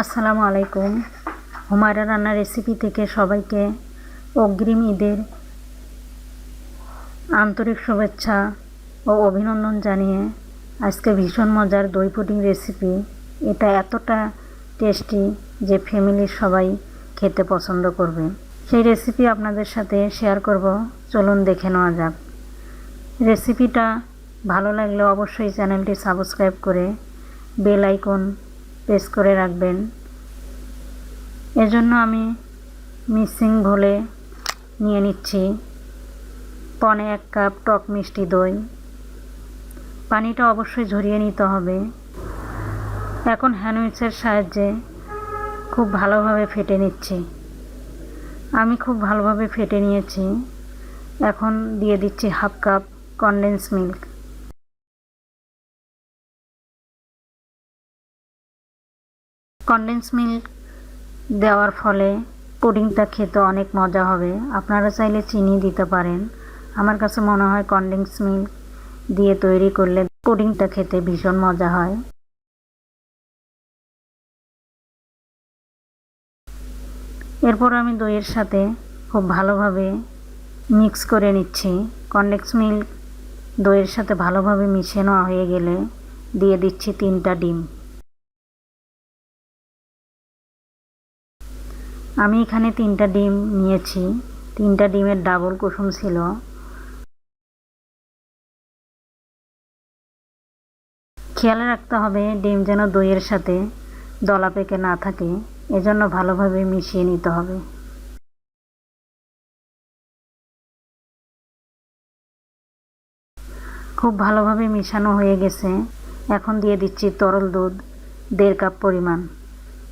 আসসালামু আলাইকুম। হুমায়রা রান্নার রেসিপি থেকে সবাইকে অগ্রিম ঈদের আন্তরিক শুভেচ্ছা ও অভিনন্দন জানিয়ে আজকে ভীষণ মজার দই পুডিং রেসিপি এটা এতটা টেস্টি যে ফ্যামিলির সবাই খেতে পছন্দ করবে। সেই রেসিপি আপনাদের সাথে শেয়ার করব। চলুন দেখে নেওয়া যাক। রেসিপিটা ভালো লাগলে অবশ্যই চ্যানেলটি সাবস্ক্রাইব করে বেল আইকন প্রেস করে রাখবেন। এজন্য আমি মিক্সিং ভোলে নিয়ে নিচ্ছি। পনে এক কাপ টক মিষ্টি দই। পানিটা অবশ্যই ঝরিয়ে নিতে হবে। এখন হ্যান্ডউইচের সাহায্যে খুব ভালোভাবে ফেটে নিচ্ছি। আমি খুব ভালোভাবে ফেটে নিয়েছি। এখন দিয়ে দিচ্ছি half cup condense milk condense milk দেওয়ার ফলে পুডিংটা খেতে অনেক মজা হবে। আপনারা চাইলে চিনি দিতে পারেন। আমার কাছে মনে হয় কনডেন্স মিল্ক দিয়ে তৈরি করলে পুডিংটা খেতে ভীষণ মজা হয়। এরপর আমি দইয়ের সাথে খুব ভালোভাবে মিক্স করে নিচ্ছি। কনডেন্স মিল্ক দইয়ের সাথে ভালোভাবে মিশে নেওয়া হয়ে গেলে দিয়ে দিচ্ছি তিনটা ডিম। আমি এখানে তিনটা ডিম নিয়েছি। তিনটা ডিমের ডাবল কুসুম ছিল। খেয়াল রাখতে হবে, ডিম যেন দইয়ের সাথে দলা পেকে না থাকে। এজন্য ভালোভাবে মিশিয়ে নিতে হবে। খুব ভালোভাবে মিশানো হয়ে গেছে। এখন দিয়ে দিচ্ছি তরল দুধ, দেড় কাপ পরিমাণ।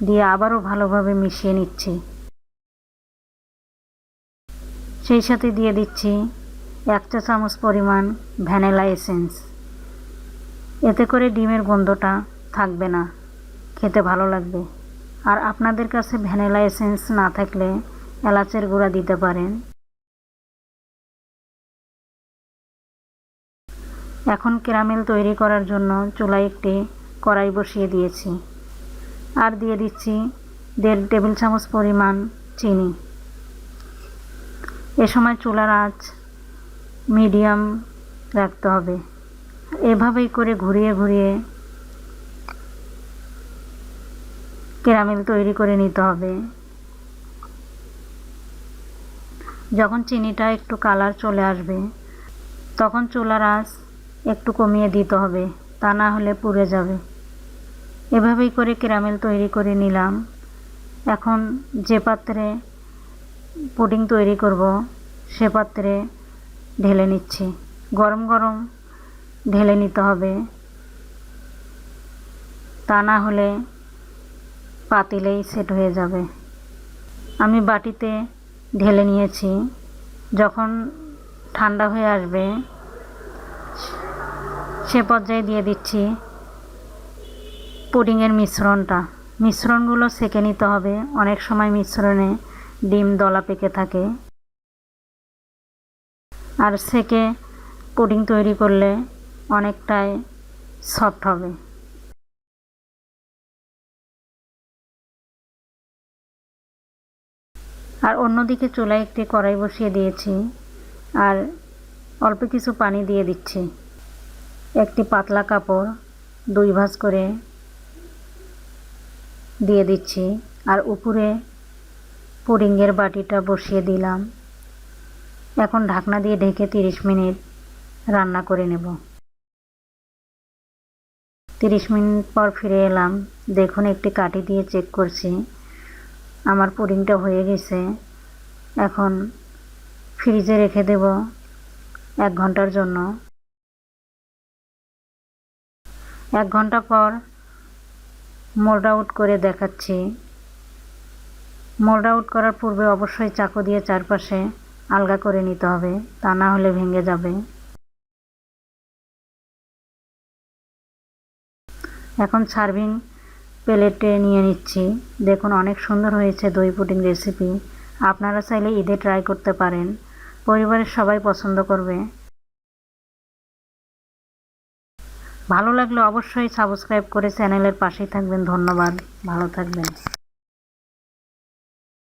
দিয়ে আবারও ভালোভাবে মিশিয়ে নিচ্ছি। সেই সাথে দিয়ে দিচ্ছি এক চা চামচ পরিমাণ ভ্যানিলা এসেন্স। এতে করে ডিমের গন্ধটা থাকবে না, খেতে ভালো লাগবে। আর আপনাদের কাছে ভ্যানিলা এসেন্স না থাকলে এলাচের গুঁড়া দিতে পারেন। এখন ক্যারামেল তৈরি করার জন্য চুলায় একটি কড়াই বসিয়ে দিয়েছি। আর দিয়ে দিচ্ছি দেড় টেবিল চামচ পরিমাণ চিনি। এ সময় চুলার আঁচ মিডিয়াম রাখতে হবে। এভাবেই করে ঘুরিয়ে ঘুরিয়ে ক্যারামেল তৈরি করে নিতে হবে। যখন চিনিটা একটু কালার চলে আসবে, তখন চুলার আঁচ একটু কমিয়ে দিতে হবে, তা না হলে পুড়ে যাবে। এভাবেই করে ক্যারামেল তৈরি করে নিলাম। এখন যে পাত্রে পুডিং তৈরি করব, সে পাত্রে ঢেলে নিচ্ছি। গরম গরম ঢেলে নিতে হবে। তা না হলে পাতিলেই সেট হয়ে যাবে। আমি বাটিতে ঢেলে নিয়েছি। যখন ঠান্ডা হয়ে আসবে, সে পর্যায়ে দিয়ে দিচ্ছি পুডিংয়ের মিশ্রণটা। মিশ্রণগুলো সেকে নিতে হবে। অনেক সময় মিশ্রণে ডিম দলা পেকে থাকে। আর সেকে পুডিং তৈরি করলে অনেকটাই সফট হবে। আর অন্যদিকে চুলায় একটি কড়াই বসিয়ে দিয়েছি আর অল্প কিছু পানি দিয়ে দিচ্ছি। একটি পাতলা কাপড় দুই ভাঁজ করে দিয়ে দিচ্ছি। আর উপরে পুডিংয়ের বাটিটা বসিয়ে দিলাম। এখন ঢাকনা দিয়ে ঢেকে তিরিশ মিনিট রান্না করে নেব। তিরিশ মিনিট পর ফিরে এলাম। দেখুন, একটি কাঠি দিয়ে চেক করছি। আমার পুডিংটা হয়ে গেছে। এখন ফ্রিজে রেখে দেব এক ঘণ্টার জন্য। এক ঘণ্টা পর মোল্ড আউট করে দেখাচ্ছি। মোল্ড আউট করার পূর্বে অবশ্যই চাকু দিয়ে চারপাশে আলগা করে নিতে হবে, তা না হলে ভেঙে যাবে। এখন সার্ভিং প্লেটে নিয়ে নিচ্ছি। দেখুন, অনেক সুন্দর হয়েছে দই পুডিং রেসিপি। আপনারা চাইলে ঈদে ট্রাই করতে পারেন। পরিবারের সবাই পছন্দ করবে। ভালো লাগলে অবশ্যই সাবস্ক্রাইব করে চ্যানেলের পাশেই থাকবেন। ধন্যবাদ। ভালো থাকবেন।